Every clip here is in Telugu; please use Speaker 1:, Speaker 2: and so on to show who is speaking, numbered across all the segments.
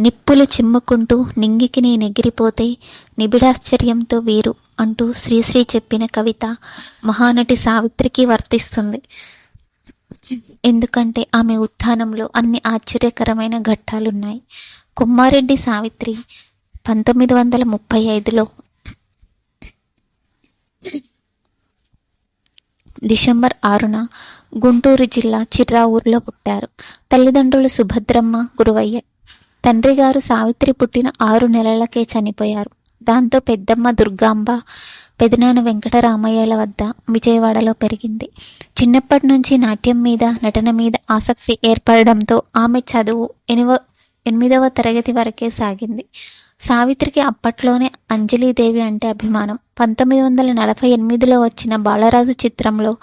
Speaker 1: నిప్పులు చిమ్ముకుంటూ నింగికి నీ నెగిరిపోతే నిబిడాశ్చర్యంతో వీరు అంటూ శ్రీశ్రీ చెప్పిన కవిత మహానటి సావిత్రికి వర్తిస్తుంది. ఎందుకంటే ఆమె ఉత్థానంలో అన్ని ఆశ్చర్యకరమైన ఘట్టాలున్నాయి. కుమ్మారెడ్డి సావిత్రి పంతొమ్మిది వందల ముప్పై ఐదులో డిసెంబర్ ఆరున గుంటూరు జిల్లా చిర్రావూరులో పుట్టారు. తల్లిదండ్రులు సుభద్రమ్మ గురువయ్య. తండ్రి గారు సావిత్రి పుట్టిన ఆరు నెలలకే చనిపోయారు. దాంతో పెద్దమ్మ దుర్గాంబ పెదనాన్న వెంకటరామయ్యల వద్ద విజయవాడలో పెరిగింది. చిన్నప్పటి నుంచి నాట్యం మీద నటన మీద ఆసక్తి ఏర్పడడంతో ఆమె చదువు ఎనివ ఎనిమిదవ తరగతి వరకే సాగింది. సావిత్రికి అప్పట్లోనే అంజలీదేవి అంటే అభిమానం. పంతొమ్మిది వందల నలభై ఎనిమిదిలో వచ్చిన బాలరాజు చిత్రంలో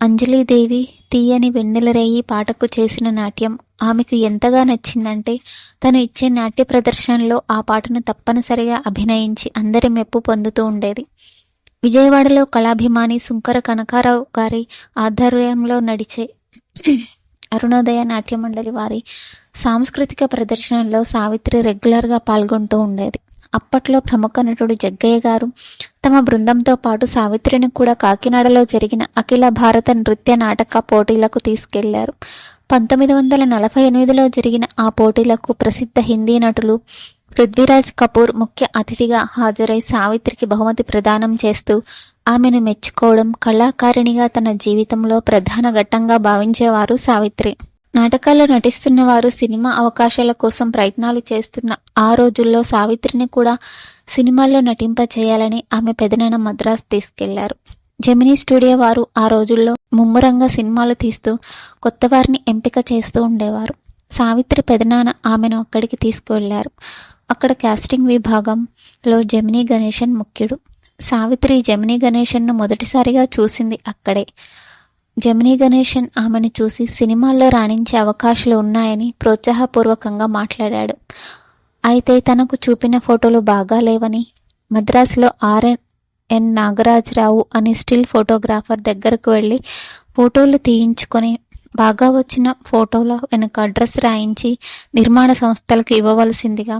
Speaker 1: అంజలీదేవి తీయని వెన్నెలరేయి పాటకు చేసిన నాట్యం ఆమెకు ఎంతగా నచ్చిందంటే తను ఇచ్చే నాట్య ప్రదర్శనలో ఆ పాటను తప్పనిసరిగా అభినయించి అందరి మెప్పు పొందుతూ ఉండేది. విజయవాడలో కళాభిమాని సుంకర కనకారావు గారి ఆధ్వర్యంలో నడిచే అరుణోదయ నాట్య మండలి వారి సాంస్కృతిక ప్రదర్శనలో సావిత్రి రెగ్యులర్గా పాల్గొంటూ ఉండేది. అప్పట్లో ప్రముఖ నటుడు జగ్గయ్య గారు తమ బృందంతో పాటు సావిత్రిని కూడా కాకినాడలో జరిగిన అఖిల భారత నృత్య నాటక పోటీలకు తీసుకెళ్ళారు. పంతొమ్మిది వందల నలభై ఎనిమిదిలో జరిగిన ఆ పోటీలకు ప్రసిద్ధ హిందీ నటులు పృథ్వీరాజ్ కపూర్ ముఖ్య అతిథిగా హాజరై సావిత్రికి బహుమతి ప్రదానం చేస్తూ ఆమెను మెచ్చుకోవడం కళాకారిణిగా తన జీవితంలో ప్రధాన ఘట్టంగా భావించేవారు సావిత్రి. నాటకాల్లో నటిస్తున్న వారు సినిమా అవకాశాల కోసం ప్రయత్నాలు చేస్తున్న ఆ రోజుల్లో సావిత్రిని కూడా సినిమాల్లో నటింప చేయాలని ఆమె పెదనాన్న మద్రాస్ తీసుకెళ్ళారు. జెమినీ స్టూడియో వారు ఆ రోజుల్లో ముమ్మరంగా సినిమాలు తీస్తూ కొత్త వారిని ఎంపిక చేస్తూ ఉండేవారు. సావిత్రి పెదనాన్న ఆమెను అక్కడికి తీసుకువెళ్ళారు. అక్కడ కాస్టింగ్ విభాగంలో జమినీ గణేషన్ ముఖ్యుడు. సావిత్రి జమినీ గణేషన్ను మొదటిసారిగా చూసింది అక్కడే. జమినీ గణేషన్ ఆమెను చూసి సినిమాల్లో రాణించే అవకాశాలు ఉన్నాయని ప్రోత్సాహపూర్వకంగా మాట్లాడాడు. అయితే తనకు చూపిన ఫోటోలు బాగా లేవని మద్రాసులో ఆర్ఎన్ ఎన్ నాగరాజరావు అనే స్టిల్ ఫోటోగ్రాఫర్ దగ్గరకు వెళ్ళి ఫోటోలు తీయించుకొని బాగా వచ్చిన ఫోటోల వెనుక అడ్రస్ రాయించి నిర్మాణ సంస్థలకు ఇవ్వవలసిందిగా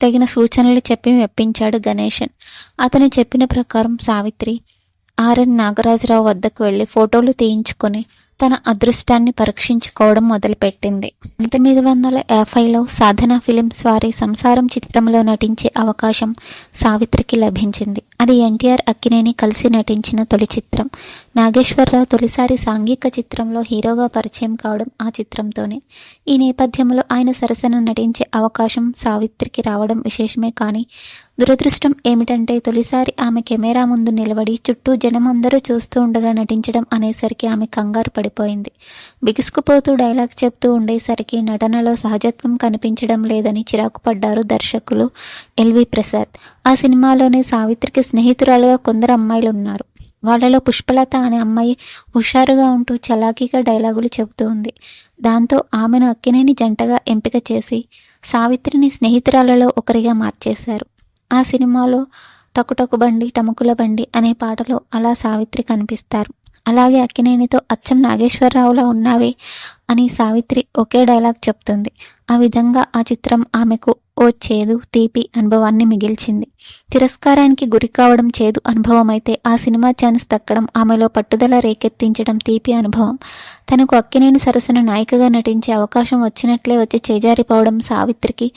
Speaker 1: తగిన సూచనలు చెప్పి మెప్పించాడు గణేషన్ అతను చెప్పిన ప్రకారం సావిత్రి ఆర్ఎన్ నాగరాజరావు వద్దకు వెళ్ళి ఫోటోలు తీయించుకొని తన అదృష్టాన్ని పరీక్షించుకోవడం మొదలుపెట్టింది. పంతొమ్మిది వందల యాభైలో సాధన ఫిలిమ్స్ వారి సంసారం చిత్రంలో నటించే అవకాశం సావిత్రికి లభించింది. అది ఎన్టీఆర్ అక్కినేని కలిసి నటించిన తొలి చిత్రం. నాగేశ్వరరావు తొలిసారి సాంఘిక చిత్రంలో హీరోగా పరిచయం కావడం ఆ చిత్రంతోనే. ఈ నేపథ్యంలో ఆయన సరసన నటించే అవకాశం సావిత్రికి రావడం విశేషమే కానీ దురదృష్టం ఏమిటంటే తొలిసారి ఆమె కెమెరా ముందు నిలబడి చుట్టూ జనం అందరూ చూస్తూ ఉండగా నటించడం అనేసరికి ఆమె కంగారు పడిపోయింది. బిగుసుకుపోతూ డైలాగ్ చెప్తూ ఉండేసరికి నటనలో సహజత్వం కనిపించడం లేదని చిరాకు పడ్డారు దర్శకులు ఎల్వి ప్రసాద్. ఆ సినిమాలోనే సావిత్రికి స్నేహితురాలుగా కొందరు అమ్మాయిలు ఉన్నారు. వాళ్ళలో పుష్పలత అనే అమ్మాయి హుషారుగా ఉంటూ చలాకీగా డైలాగులు చెబుతూ ఉంది. దాంతో ఆమెను అక్కినేని జంటగా ఎంపిక చేసి సావిత్రిని స్నేహితురాలలో ఒకరిగా మార్చేశారు. ఆ సినిమాలో టకుటకు బండి టముకుల బండి అనే పాటలో అలా సావిత్రి కనిపిస్తారు. అలాగే అక్కినేనితో అచ్చం నాగేశ్వరరావులా ఉన్నావే అని సావిత్రి ఒకే డైలాగ్ చెప్తుంది. ఆ విధంగా ఆ చిత్రం ఆమెకు ఓ చేదు తీపి అనుభవాన్ని మిగిల్చింది. తిరస్కారానికి గురి కావడం చేదు అనుభవం అయితే ఆ సినిమా ఛాన్స్ దక్కడం ఆమెలో పట్టుదల రేకెత్తించడం తీపి అనుభవం. తనకు అక్కినేని సరసన నాయికగా నటించే అవకాశం వచ్చినట్లే వచ్చి చేజారిపోవడం సావిత్రికి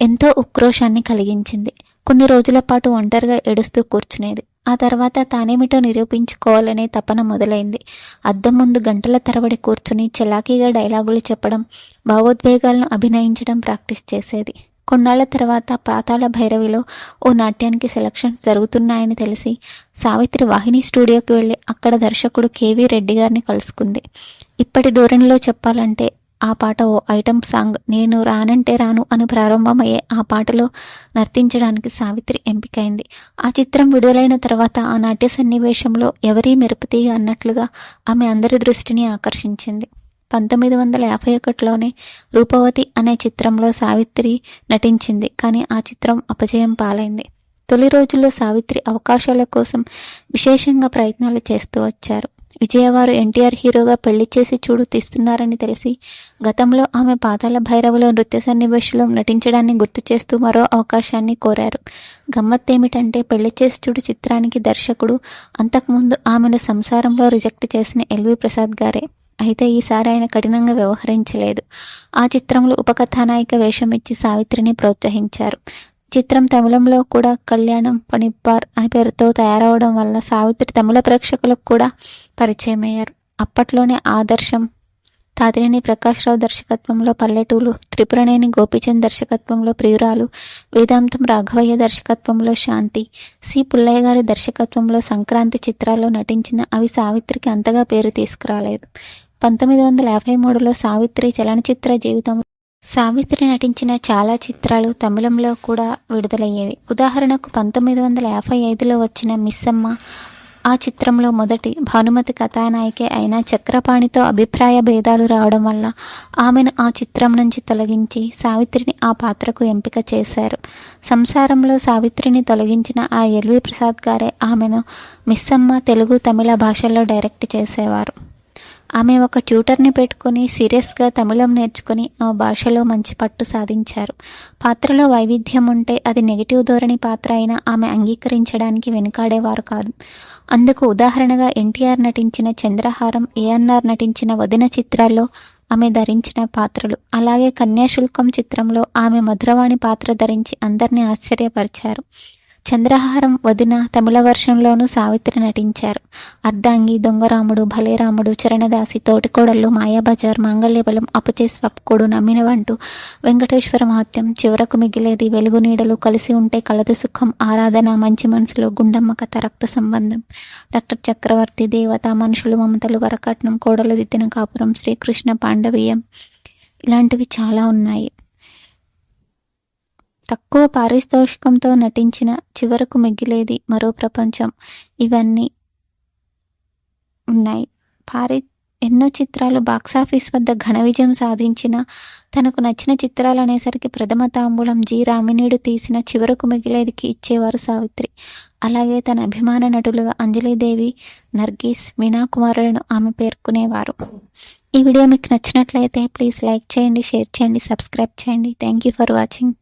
Speaker 1: ఎంతో ఉక్రోషాన్ని కలిగించింది. కొన్ని రోజుల పాటు ఒంటరిగా ఏడుస్తూ కూర్చునేది. ఆ తర్వాత తానేమిటో నిరూపించుకోవాలనే తపన మొదలైంది. అద్దం ముందు గంటల తరబడి కూర్చుని చలాకీగా డైలాగులు చెప్పడం భావోద్వేగాలను అభినయించడం ప్రాక్టీస్ చేసేది. కొన్నాళ్ళ తర్వాత పాతాళ భైరవిలో ఓ నాట్యానికి సెలక్షన్స్ జరుగుతున్నాయని తెలిసి సావిత్రి వాహిని స్టూడియోకి వెళ్ళి అక్కడ దర్శకుడు కేవీ రెడ్డి గారిని కలుసుకుంది. ఇప్పటి ధోరణిలో చెప్పాలంటే ఆ పాట ఓ ఐటమ్ సాంగ్. నేను రానంటే రాను అని ప్రారంభమయ్యే ఆ పాటలో నర్తించడానికి సావిత్రి ఎంపికైంది. ఆ చిత్రం విడుదలైన తర్వాత ఆ నాట్య సన్నివేశంలో ఎవరీ మెరుపుతీగ అన్నట్లుగా ఆమె అందరి దృష్టిని ఆకర్షించింది. పంతొమ్మిది వందల యాభై ఒకటిలోనే రూపవతి అనే చిత్రంలో సావిత్రి నటించింది కానీ ఆ చిత్రం అపజయం పాలైంది. తొలి రోజుల్లో సావిత్రి అవకాశాల కోసం విశేషంగా ప్రయత్నాలు చేస్తూ వచ్చారు. విజయవారు ఎన్టీఆర్ హీరోగా పెళ్ళి చేసి చూడు తీస్తున్నారని తెలిసి గతంలో ఆమె పాతాల భైరవలో నృత్య సన్నివేశంలో నటించడాన్ని గుర్తు చేస్తూ మరో అవకాశాన్ని కోరారు. గమ్మత్తేమిటంటే పెళ్ళి చేసి చూడు చిత్రానికి దర్శకుడు అంతకుముందు ఆమెను సంసారంలో రిజెక్ట్ చేసిన ఎల్వి ప్రసాద్ గారే. అయితే ఈసారి ఆయన కఠినంగా వ్యవహరించలేదు. ఆ చిత్రంలో ఉపకథానాయిక వేషం ఇచ్చి సావిత్రిని ప్రోత్సహించారు. చిత్రం తమిళంలో కూడా కళ్యాణం పనిప్పార్ అనే పేరుతో తయారవడం వల్ల సావిత్రి తమిళ ప్రేక్షకులకు కూడా పరిచయమయ్యారు. అప్పట్లోనే ఆదర్శం తాతినేని ప్రకాశ్రావు దర్శకత్వంలో పల్లెటూరు త్రిపురనేని గోపీచంద్ దర్శకత్వంలో ప్రియురాలు వేదాంతం రాఘవయ్య దర్శకత్వంలో శాంతి సి పుల్లయ్య గారి దర్శకత్వంలో సంక్రాంతి చిత్రాల్లో నటించిన అవి సావిత్రికి అంతగా పేరు తీసుకురాలేదు. పంతొమ్మిది వందల యాభై మూడులో సావిత్రి చలనచిత్ర జీవితం సావిత్రి నటించిన చాలా చిత్రాలు తమిళంలో కూడా విడుదలయ్యేవి. ఉదాహరణకు పంతొమ్మిది వందల యాభై ఐదులో వచ్చిన మిస్సమ్మ ఆ చిత్రంలో మొదటి భానుమతి కథానాయికే అయిన చక్రపాణితో అభిప్రాయ భేదాలు రావడం వల్ల ఆమెను ఆ చిత్రం నుంచి తొలగించి సావిత్రిని ఆ పాత్రకు ఎంపిక చేశారు. సంసారంలో సావిత్రిని తొలగించిన ఆ ఎల్వి ప్రసాద్ గారే ఆమెను మిస్సమ్మ తెలుగు తమిళ భాషల్లో డైరెక్ట్ చేసేవారు. ఆమె ఒక ట్యూటర్ని పెట్టుకుని సీరియస్గా తమిళం నేర్చుకుని ఆ భాషలో మంచి పట్టు సాధించారు. పాత్రలో వైవిధ్యం ఉంటే అది నెగిటివ్ ధోరణి పాత్ర అయినా ఆమె అంగీకరించడానికి వెనుకాడేవారు కాదు. అందుకు ఉదాహరణగా ఎన్టీఆర్ నటించిన చంద్రహారం ఏఎన్ఆర్ నటించిన వదిన చిత్రాల్లో ఆమె ధరించిన పాత్రలు అలాగే కన్యాశుల్కం చిత్రంలో ఆమె మధురవాణి పాత్ర ధరించి అందరినీ ఆశ్చర్యపరిచారు. చంద్రహారం వదిన తమిళ వర్షంలోనూ సావిత్రి నటించారు. అర్ధాంగి దొంగరాముడు భలేరాముడు చరణదాసి తోటికోడళ్ళు మాయాబజార్ మాంగళ్యబలం అపచేసి స్వప్కుడు నమ్మినవంటూ వెంకటేశ్వర మహత్యం చివరకు మిగిలేది వెలుగు నీడలు కలిసి ఉంటే కలదు సుఖం ఆరాధన మంచి మనసులో గుండమ్మ కథ రక్త సంబంధం. డాక్టర్ చక్రవర్తి దేవత మనుషులు మమతలు వరకట్నం కోడలు దిద్దిన కాపురం శ్రీకృష్ణ పాండవీయం ఇలాంటివి చాలా ఉన్నాయి. తక్కువ పారితోషికంతో నటించిన చివరకు మిగిలేది మరో ప్రపంచం. ఇవన్నీ ఉన్నాయి. పారి ఎన్నో చిత్రాలు బాక్సాఫీస్ వద్ద ఘన విజయం సాధించిన తనకు నచ్చిన చిత్రాలు అనేసరికి ప్రథమ తాంబూలం జి. రామినీడు తీసిన చివరకు మిగిలేదికి ఇచ్చేవారు సావిత్రి. అలాగే తన అభిమాన నటులుగా అంజలిదేవి నర్గీస్ మీనా కుమారులను ఆమె పేర్కొనేవారు. ఈ వీడియో మీకు నచ్చినట్లయితే ప్లీజ్ లైక్ చేయండి షేర్ చేయండి సబ్స్క్రైబ్ చేయండి. Thank you for watching.